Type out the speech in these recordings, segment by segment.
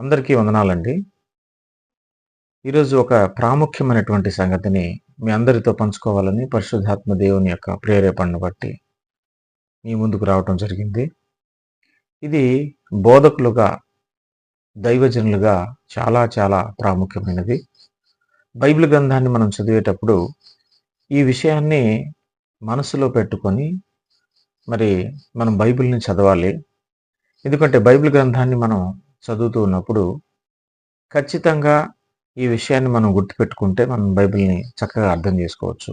అందరికీ వందనాలండి. ఈరోజు ఒక ప్రాముఖ్యమైనటువంటి సంగతిని మీ అందరితో పంచుకోవాలని పరిశుద్ధాత్మ దేవుని యొక్క ప్రేరేపణను బట్టి మీ ముందుకు రావటం జరిగింది. ఇది బోధకులుగా, దైవజనులుగా చాలా చాలా ప్రాముఖ్యమైనది. బైబిల్ గ్రంథాన్ని మనం చదివేటప్పుడు ఈ విషయాన్ని మనసులో పెట్టుకొని మరి మనం బైబిల్‌ని చదవాలి. ఎందుకంటే బైబిల్ గ్రంథాన్ని మనం చదువుతూ ఉన్నప్పుడు ఖచ్చితంగా ఈ విషయాన్ని మనం గుర్తుపెట్టుకుంటే మనం బైబిల్‌ని చక్కగా అర్థం చేసుకోవచ్చు.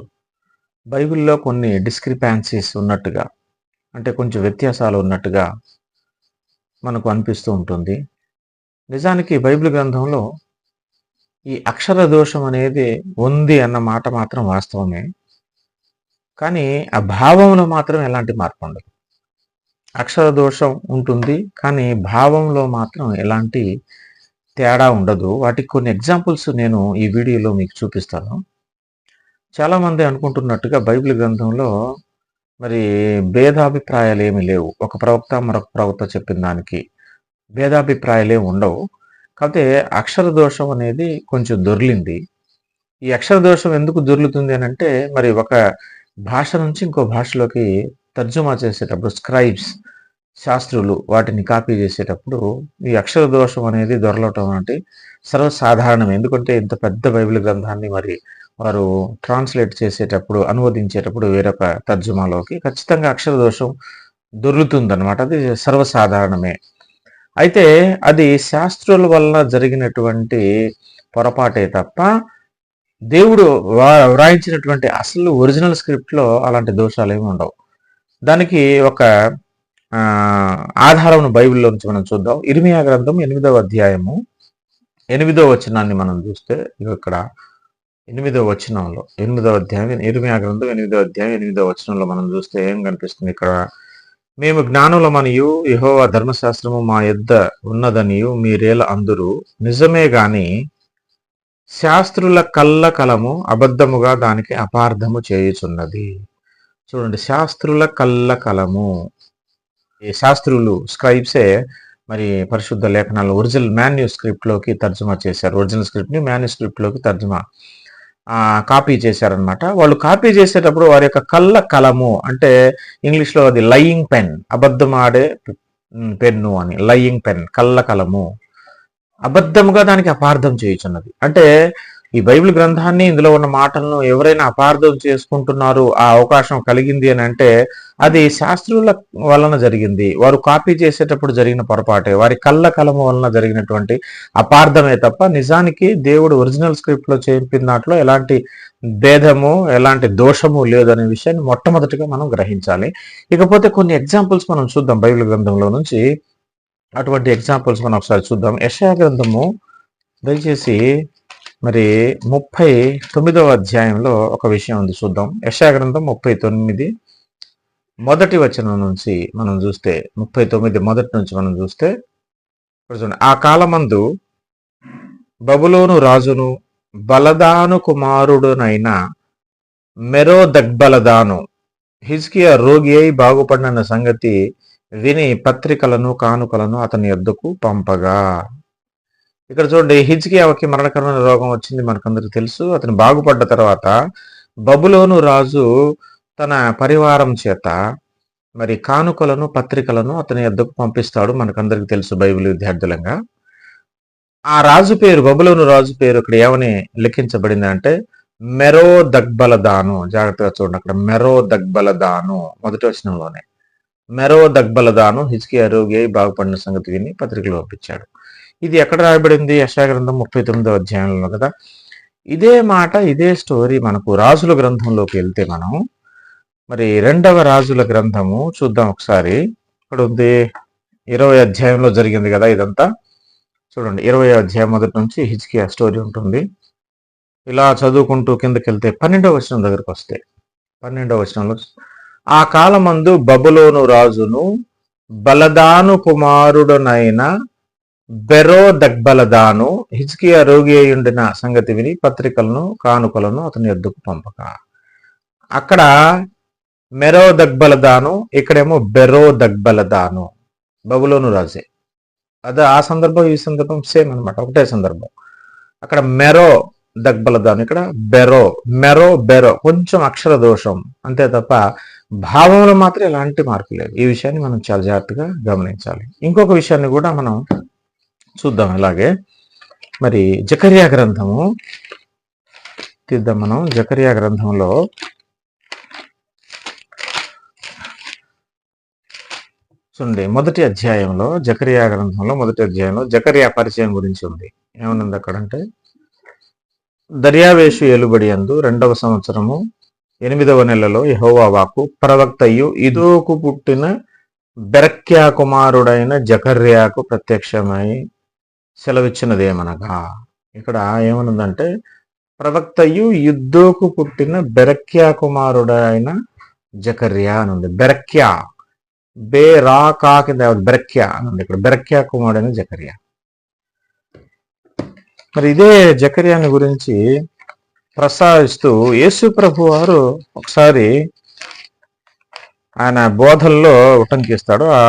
బైబిల్‌లో కొన్ని డిస్క్రిపాన్సీస్ ఉన్నట్టుగా అంటే కొంచెం వ్యత్యాసాలు ఉన్నట్టుగా మనకు అనిపిస్తూ ఉంటుంది. నిజానికి బైబిల్ గ్రంథంలో ఈ అక్షర దోషం అనేది ఉంది అన్న మాట మాత్రం వాస్తవమే. కానీ ఆ భావంలో మాత్రం ఎలాంటి మార్పు ఉండదు. అక్షర దోషం ఉంటుంది. కానీ భావంలో మాత్రం ఎలాంటి తేడా ఉండదు. వాటికి కొన్ని ఎగ్జాంపుల్స్ నేను ఈ వీడియోలో మీకు చూపిస్తాను. చాలామంది అనుకుంటున్నట్టుగా బైబిల్ గ్రంథంలో మరి భేదాభిప్రాయాలు ఏమీ లేవు. ఒక ప్రవక్త మరొక ప్రవక్త చెప్పిన దానికి భేదాభిప్రాయాలేమి ఉండవు. కాకపోతే అక్షర దోషం అనేది కొంచెం దొర్లింది. ఈ అక్షర దోషం ఎందుకు దొర్లుతుంది అంటే మరి ఒక భాష నుంచి ఇంకో భాషలోకి తర్జుమా చేసేటప్పుడు స్క్రైబ్స్ శాస్త్రులు వాటిని కాపీ చేసేటప్పుడు ఈ అక్షర దోషం అనేది దొరలటం అంటే సర్వసాధారణం. ఎందుకంటే ఇంత పెద్ద బైబిల్ గ్రంథాన్ని మరి వారు ట్రాన్స్‌లేట్ చేసేటప్పుడు, అనువదించేటప్పుడు వేరొక తర్జుమాలోకి ఖచ్చితంగా అక్షర దోషం దొర్లుతుందనమాట. అది సర్వసాధారణమే. అయితే అది శాస్త్రుల వలన జరిగినటువంటి పొరపాటే తప్ప దేవుడు వ్రాయించినటువంటి అసలు ఒరిజినల్ స్క్రిప్ట్‌లో అలాంటి దోషాలు ఏమి ఉండవు. దానికి ఒక ఆధారము ఆధారం బైబిల్‌లో నుంచి మనం చూద్దాం. ఇరిమియా గ్రంథం ఎనిమిదవ అధ్యాయము ఎనిమిదవ వచనాన్ని మనం చూస్తే ఇక్కడ ఎనిమిదవ వచనంలో ఎనిమిదవ అధ్యాయం ఇరిమియా గ్రంథం ఎనిమిదవ అధ్యాయం ఎనిమిదవ వచనంలో మనం చూస్తే ఏం కనిపిస్తుంది ఇక్కడ? మేము జ్ఞానులమనియు యహోవా ధర్మశాస్త్రము మా యొద్ద ఉన్నదనియు మీరేల అందరూ నిజమే గాని శాస్త్రుల కళ్ళ కలము అబద్ధముగా దానికి అపార్థము చేయుచున్నది. చూడండి శాస్త్రుల కల్ల కలము. ఈ శాస్త్రులు స్క్రైబ్సే మరి పరిశుద్ధ లేఖనాలు ఒరిజినల్ మాన్యుస్క్రిప్ట్‌లోకి తర్జుమా చేశారు. ఒరిజినల్ స్క్రిప్ట్‌ని మాన్యుస్క్రిప్ట్‌లోకి తర్జుమా కాపీ చేశారనమాట. వాళ్ళు కాపీ చేసేటప్పుడు వారి యొక్క కళ్ళ కలము అంటే ఇంగ్లీష్‌లో అది లయింగ్ పెన్ అబద్ధమాడే హ్మ్, పెన్ను అని లయింగ్ పెన్ కళ్ళ కలము. అబద్ధముగా దానికి అపార్థం చేయుచున్నది. అంటే ఈ బైబిల్ గ్రంథాన్ని ఇందులో ఉన్న మాటలను ఎవరైనా అపార్థం చేసుకుంటున్నారు. ఆ అవకాశం కలిగింది అని అంటే అది శాస్త్రుల వలన జరిగింది. వారు కాపీ చేసేటప్పుడు జరిగిన పొరపాటే. వారి కళ్ళ కలము వలన జరిగినటువంటి అపార్థమే తప్ప నిజానికి దేవుడు ఒరిజినల్ స్క్రిప్ట్‌లో చెప్పిన దాంట్లో ఎలాంటి భేదము, ఎలాంటి దోషము లేదనే విషయాన్ని మొట్టమొదటిగా మనం గ్రహించాలి. ఇకపోతే కొన్ని ఎగ్జాంపుల్స్ మనం చూద్దాం బైబిల్ గ్రంథంలో నుంచి. అటువంటి ఎగ్జాంపుల్స్ మనం ఒకసారి చూద్దాం. యశయా గ్రంథము దయచేసి మరి 39వ అధ్యాయంలో ఒక విషయం ఉంది చూద్దాం. యశాగ్రంథం ముప్పై తొమ్మిది మొదటి వచనం నుంచి మనం చూస్తే 39 మొదటి నుంచి మనం చూస్తే చూడండి. ఆ కాలమందు బబులోను రాజును బలదాను కుమారుడునైన మెరో దగ్బలదాను హిజ్కియా రోగి అయి బాగుపడిన సంగతి విని పత్రికలను కానుకలను అతని ఎద్దుకు పంపగా ఇక్కడ చూడండి హిజ్కియాకి మరణకరమైన రోగం వచ్చింది మనకందరికి తెలుసు. అతను బాగుపడ్డ తర్వాత బబులోను రాజు తన పరివారం చేత మరి కానుకలను, పత్రికలను అతని ఎద్దకు పంపిస్తాడు. మనకందరికి తెలుసు బైబిల్ విద్యార్థులంగా. ఆ రాజు పేరు బబులోను రాజు పేరు ఇక్కడ ఏమని లిఖించబడిందంటే మెరోదగ్బలదాను. జాగ్రత్తగా చూడండి అక్కడ మెరో దగ్బలదాను మొదటి వచనంలోనే. మెరోదగ్బలదాను హిజ్కియా రోగి ఆరోగ్య బాగుపడిన సంగతి విని పత్రికలు పంపించాడు. ఇది ఎక్కడ రాయబడింది? యశాగ్రంథం ముప్పై తొమ్మిదో అధ్యాయంలో కదా! ఇదే మాట, ఇదే స్టోరీ మనకు రాజుల గ్రంథంలోకి వెళ్తే మనం మరి రెండవ రాజుల గ్రంథము చూద్దాం ఒకసారి. ఇక్కడ ఉంది 20 అధ్యాయంలో జరిగింది కదా ఇదంతా. చూడండి 20 అధ్యాయం మొదటి నుంచి హిజ్కియా స్టోరీ ఉంటుంది. ఇలా చదువుకుంటూ కిందకి వెళ్తే పన్నెండవ వచనం దగ్గరకొస్తే 12వ వచనంలో ఆ కాలమందు బబులోను రాజును బలదాను కుమారుడునైన బెరోదగ్బలదాను హిజ్కియా రోగి అయ్యుండిన సంగతి విని పత్రికలను, కానుకలను అతని ఎద్దుకు పంపక. అక్కడ మెరోదగ్బలదాను ఇక్కడేమో బెరోదగ్బలదాను బబులోను రాజే. అదే ఆ సందర్భం ఈ సందర్భం సేమ్ అనమాట ఒకటే సందర్భం. అక్కడ మెరో దగ్బలదాను ఇక్కడ బెరో మెరో బెరో కొంచెం అక్షర దోషం అంతే తప్ప భావంలో మాత్రం ఎలాంటి మార్పు లేదు ఈ విషయాన్ని మనం చాలా జాగ్రత్తగా గమనించాలి. ఇంకొక విషయాన్ని కూడా మనం చూద్దాం ఇలాగే. మరి జకర్యా గ్రంథము తీద్దాం మనం. జకర్యా గ్రంథంలో చూడండి మొదటి అధ్యాయంలో జకరియా గ్రంథంలో మొదటి అధ్యాయంలో జకరియా పరిచయం గురించి ఉంది. ఏమనుంది అక్కడంటే దర్యావేషు ఎలుబడి అందు రెండవ సంవత్సరము ఎనిమిదవ నెలలో యెహోవా వాక్కు ప్రవక్తయు ఇదోకు పుట్టిన బెరక్యా కుమారుడైన జకర్యాకు ప్రత్యక్షమై సెలవిచ్చినదేమనగా ఇక్కడ ఏమనుందంటే ప్రవక్తయు యుద్ధోకు పుట్టిన బెరక్యా కుమారుడైన జకర్యా అని ఉంది బెరక్యా బే రా కా కింద బెరక్యా అని ఉంది ఇక్కడ. బెరక్యా కుమారుడైన జకర్యా. మరి ఇదే జకర్యాని గురించి ప్రస్తావిస్తూ యేసు ప్రభు వారు ఒకసారి ఆయన బోధల్లో ఉటంకిస్తాడు. ఆ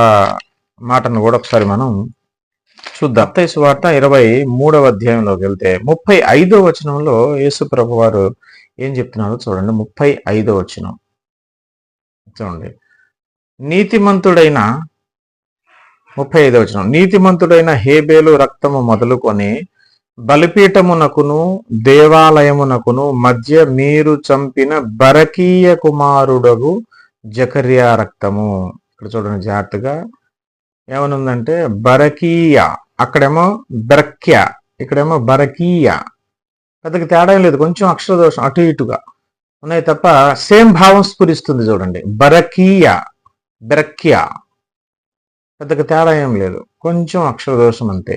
మాటను కూడా ఒకసారి మనం చూద్దాం మత్తయి వార్త ఇరవై మూడవ అధ్యాయంలోకి వెళ్తే ముప్పై ఐదో వచనంలో యేసు ప్రభు వారు ఏం చెప్తున్నారో? చూడండి ముప్పై ఐదో వచనం. చూడండి. నీతిమంతుడైన ముప్పై ఐదో వచనం. నీతిమంతుడైన హేబేలు రక్తము మొదలుకొని బలిపీఠమునకును దేవాలయమునకును మధ్య మీరు చంపిన బరకీయ కుమారుడగు జకర్యా రక్తము. ఇక్కడ చూడండి జాగ్రత్తగా. ఏమనుందంటే బరకీయ. అక్కడేమో బెరక్య ఇక్కడేమో బరకీయ. పెద్దగా తేడా ఏం లేదు కొంచెం అక్షర దోషం అటు ఇటుగా. ఉన్నాయి తప్ప సేమ్ భావం స్ఫురిస్తుంది చూడండి. బరకీయ బెరక్య. పెద్దగా తేడా ఏం లేదు కొంచెం అక్షర దోషం అంతే.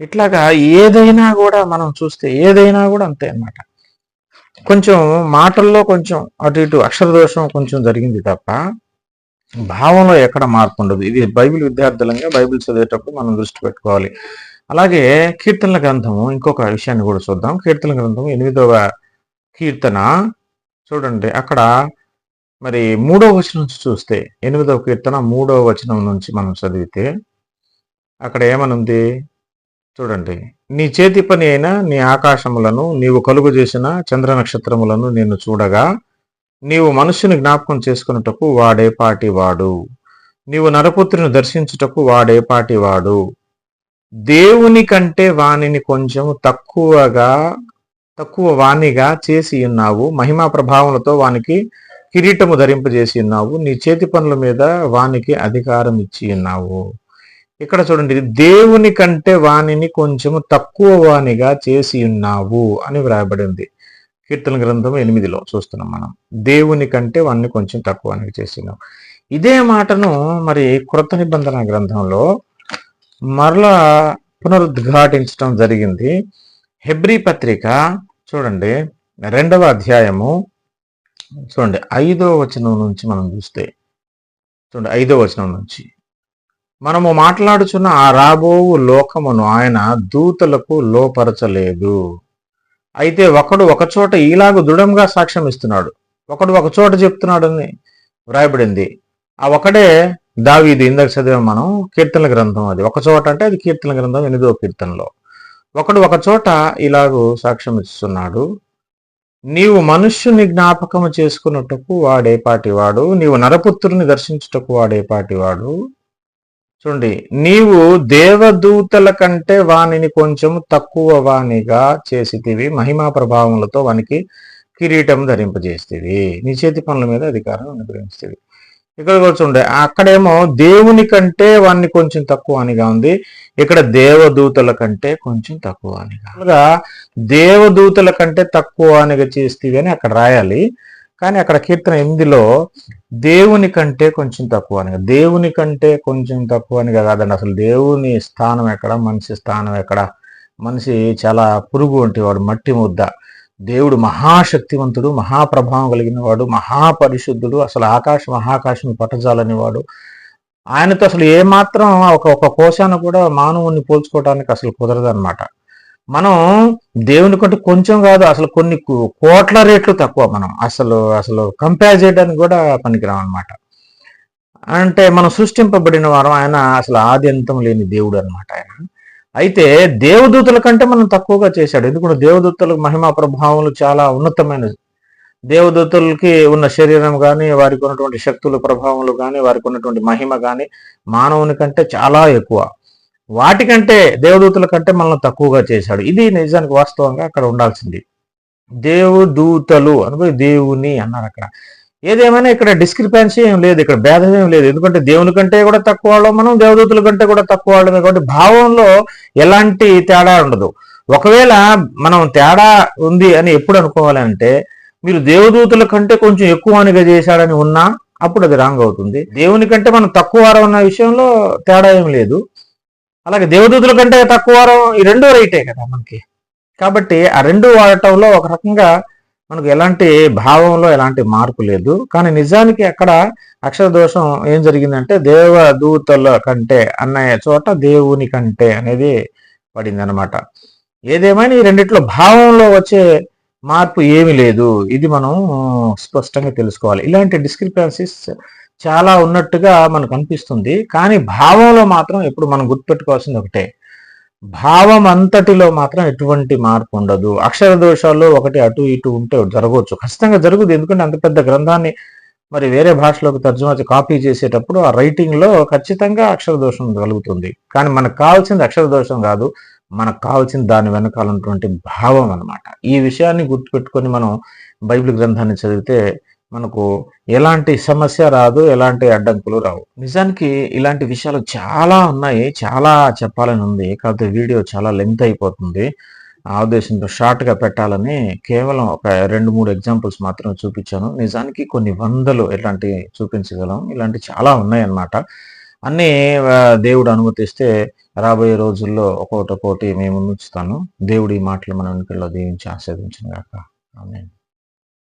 ఇట్లాగా ఏదైనా కూడా మనం చూస్తే ఏదైనా కూడా అంతే అన్నమాట. కొంచెం మాటల్లో కొంచెం అటు ఇటు అక్షర దోషం కొంచెం జరిగింది తప్ప భావంలో ఎక్కడ మార్పు ఉండదు. ఇది బైబిల్ విద్యార్థులంగా బైబిల్ చదివేటప్పుడు మనం దృష్టి పెట్టుకోవాలి. అలాగే కీర్తనల గ్రంథము ఇంకొక విషయాన్ని కూడా చూద్దాం. కీర్తనల గ్రంథం ఎనిమిదవ కీర్తన. చూడండి అక్కడ మరి మూడవ వచనం నుంచి చూస్తే ఎనిమిదవ కీర్తన మూడవ వచనం నుంచి మనం చదివితే అక్కడ ఏమనుంది? చూడండి నీ చేతి పని అయినా నీ ఆకాశములను నీవు కలుగు చేసిన చంద్ర నక్షత్రములను నేను చూడగా నీవు మనుషుని జ్ఞాపకం చేసుకున్నటకు వాడే పాటివాడు. నీవు నరపుత్రుని దర్శించుటకు వాడే పాటివాడు. దేవుని కంటే వానిని కొంచెం తక్కువగా తక్కువ వాణిగా చేసి ఉన్నావు. మహిమా ప్రభావములతో వానికి కిరీటము ధరింపజేసి ఉన్నావు. నీ చేతి పనుల మీద వానికి అధికారం ఇచ్చి ఉన్నావు. ఇక్కడ చూడండి దేవుని కంటే వానిని కొంచెం తక్కువ వాణిగా చేసి ఉన్నావు అని వ్రాయబడింది కీర్తన గ్రంథం ఎనిమిదిలో చూస్తున్నాం మనం. దేవుని కంటే వాడిని కొంచెం తక్కువ అనేది చేసి ఇదే మాటను మరి కృత నిబంధన గ్రంథంలో మరలా పునరుద్ఘాటించడం జరిగింది. హెబ్రీ పత్రిక చూడండి రెండవ అధ్యాయము. చూడండి ఐదో వచనం నుంచి మనం చూస్తే చూడండి ఐదో వచనం నుంచి. మనము మాట్లాడుచున్న ఆ రాబోవు లోకమును ఆయన దూతలకు లోపరచలేదు. అయితే ఒకడు ఒక చోట ఈలాగు దృఢంగా సాక్ష్యం ఇస్తున్నాడు. ఒకడు ఒక చోట చెప్తున్నాడని వ్రాయబడింది. ఆ ఒకడే దావీది ఇందాక చదివాం మనం కీర్తనల గ్రంథం అది. ఒక చోట అంటే అది కీర్తన గ్రంథం ఎనిమిదో కీర్తనలో. ఒకడు ఒక చోట ఇలాగూ సాక్ష్యం ఇస్తున్నాడు. నీవు మనుష్యుని జ్ఞాపకము చేసుకున్నట్టుకు వాడేపాటివాడు నీవు నరపుత్రుని దర్శించుటకు వాడేపాటివాడు చూడండి నీవు దేవదూతల కంటే వానిని కొంచెం తక్కువ వానిగా చేసితివి మహిమా ప్రభావములతో వానికి కిరీటం ధరింపజేస్తేవి. నీ చేతి పనుల మీద అధికారం అనుగ్రహిస్తేవి ఇక్కడ చూడండి అక్కడేమో దేవుని కంటే వాన్ని కొంచెం తక్కువ అనిగా ఉంది ఇక్కడ దేవదూతల కంటే కొంచెం తక్కువ అనిగా అలాగా దేవదూతల కంటే తక్కువ అనిగా చేస్తేవి అని అక్కడ రాయాలి కానీ అక్కడ కీర్తన ఎనిమిదిలో దేవుని కంటే కొంచెం తక్కువ అని దేవుని కంటే కొంచెం తక్కువ అని కాదండి అసలు దేవుని స్థానం ఎక్కడ మనిషి స్థానం ఎక్కడ? మనిషి చాలా పురుగు వంటి వాడు మట్టి ముద్ద. దేవుడు మహాశక్తివంతుడు మహాప్రభావం కలిగిన వాడు మహాపరిశుద్ధుడు అసలు ఆకాశం మహాకాశం పట్టజాలని వాడు. ఆయనతో అసలు ఏమాత్రం ఒక ఒక కోశాన్ని కూడా మానవుని పోల్చుకోవడానికి అసలు కుదరదు అనమాట మనం దేవుని కంటే కొంచెం కాదు అసలు కొన్ని కోట్ల రేట్లు తక్కువ మనం. అసలు అసలు కంపేర్ చేయడానికి కూడా పనికిరాం అనమాట అంటే మనం సృష్టింపబడిన వారం ఆయన అసలు ఆద్యంతం లేని దేవుడు అనమాట ఆయన. అయితే దేవదూతల కంటే మనం తక్కువగా చేశాడు. ఎందుకంటే దేవదూతలకు మహిమా ప్రభావములు చాలా ఉన్నతమైన దేవదూతలకి ఉన్న శరీరం కానీ వారికి ఉన్నటువంటి శక్తుల ప్రభావములు కానీ వారికి ఉన్నటువంటి మహిమ కానీ మానవుని కంటే చాలా ఎక్కువ. వాటికంటే దేవదూతుల కంటే మనల్ని తక్కువగా చేశాడు. ఇది నిజానికి వాస్తవంగా అక్కడ ఉండాల్సింది. దేవదూతలు అనుకో దేవుని అన్నారు అక్కడ. ఏదేమైనా ఇక్కడ డిస్క్రిపెన్సీ ఏం లేదు ఇక్కడ భేదం ఏం లేదు. ఎందుకంటే దేవుని కంటే కూడా తక్కువ వాళ్ళం మనం దేవదూతుల కంటే కూడా తక్కువ వాళ్ళమే కాబట్టి భావంలో ఎలాంటి తేడా ఉండదు. ఒకవేళ మనం తేడా ఉంది అని ఎప్పుడు అనుకోవాలంటే మీరు దేవదూతుల కంటే కొంచెం ఎక్కువనిగా చేశాడని ఉన్నా అప్పుడు అది రాంగ్ అవుతుంది. దేవుని కంటే మనం తక్కువ వారం ఉన్న విషయంలో తేడా ఏం లేదు. అలాగే దేవదూతుల కంటే తక్కువ వారం ఈ రెండో రైటే కదా మనకి. కాబట్టి ఆ రెండు వాడటంలో ఒక రకంగా మనకు ఎలాంటి భావంలో ఎలాంటి మార్పు లేదు. కానీ నిజానికి అక్కడ అక్షర దోషం ఏం జరిగిందంటే దేవదూతల కంటే అన్నయ్య చోట దేవుని కంటే అనేది పడింది అనమాట ఏదేమైనా ఈ రెండిట్లో భావంలో వచ్చే మార్పు ఏమి లేదు. ఇది మనం స్పష్టంగా తెలుసుకోవాలి. ఇలాంటి డిస్క్రిపెన్సీస్ చాలా ఉన్నట్టుగా మనకు అనిపిస్తుంది. కానీ భావంలో మాత్రం ఎప్పుడు మనం గుర్తుపెట్టుకోవాల్సింది ఒకటే. భావం అంతటిలో మాత్రం ఎటువంటి మార్పు ఉండదు. అక్షర దోషాల్లో ఒకటి అటు ఇటు ఉంటే జరగవచ్చు. ఖచ్చితంగా జరుగుతుంది ఎందుకంటే అంత పెద్ద గ్రంథాన్ని మరి వేరే భాషలోకి తర్జుమా కాపీ చేసేటప్పుడు ఆ రైటింగ్లో ఖచ్చితంగా అక్షర దోషం కలుగుతుంది. కానీ మనకు కావాల్సింది అక్షర దోషం కాదు. మనకు కావాల్సింది దాని వెనకాలన్నటువంటి భావం అనమాట ఈ విషయాన్ని గుర్తుపెట్టుకొని మనం బైబిల్ గ్రంథాన్ని చదివితే మనకు ఎలాంటి సమస్య రాదు ఎలాంటి అడ్డంకులు రావు. నిజానికి ఇలాంటి విషయాలు చాలా ఉన్నాయి చాలా చెప్పాలని ఉంది. కాకపోతే వీడియో చాలా లెంత్ అయిపోతుంది. ఆ ఉద్దేశంతో షార్ట్గా పెట్టాలని కేవలం ఒక రెండు మూడు ఎగ్జాంపుల్స్ మాత్రమే చూపించాను. నిజానికి కొన్ని వందలు ఇలాంటివి చూపించగలం. ఇలాంటి చాలా ఉన్నాయి అన్నమాట అన్నీ దేవుడు అనుమతిస్తే రాబోయే రోజుల్లో ఒక్కొక్కటి ఒక్కొక్కటి మేము ఉంచుతాను దేవుడి మాటలు మన వెనుకల్లో దీవించి ఆస్వాదించిన కాక ఆమె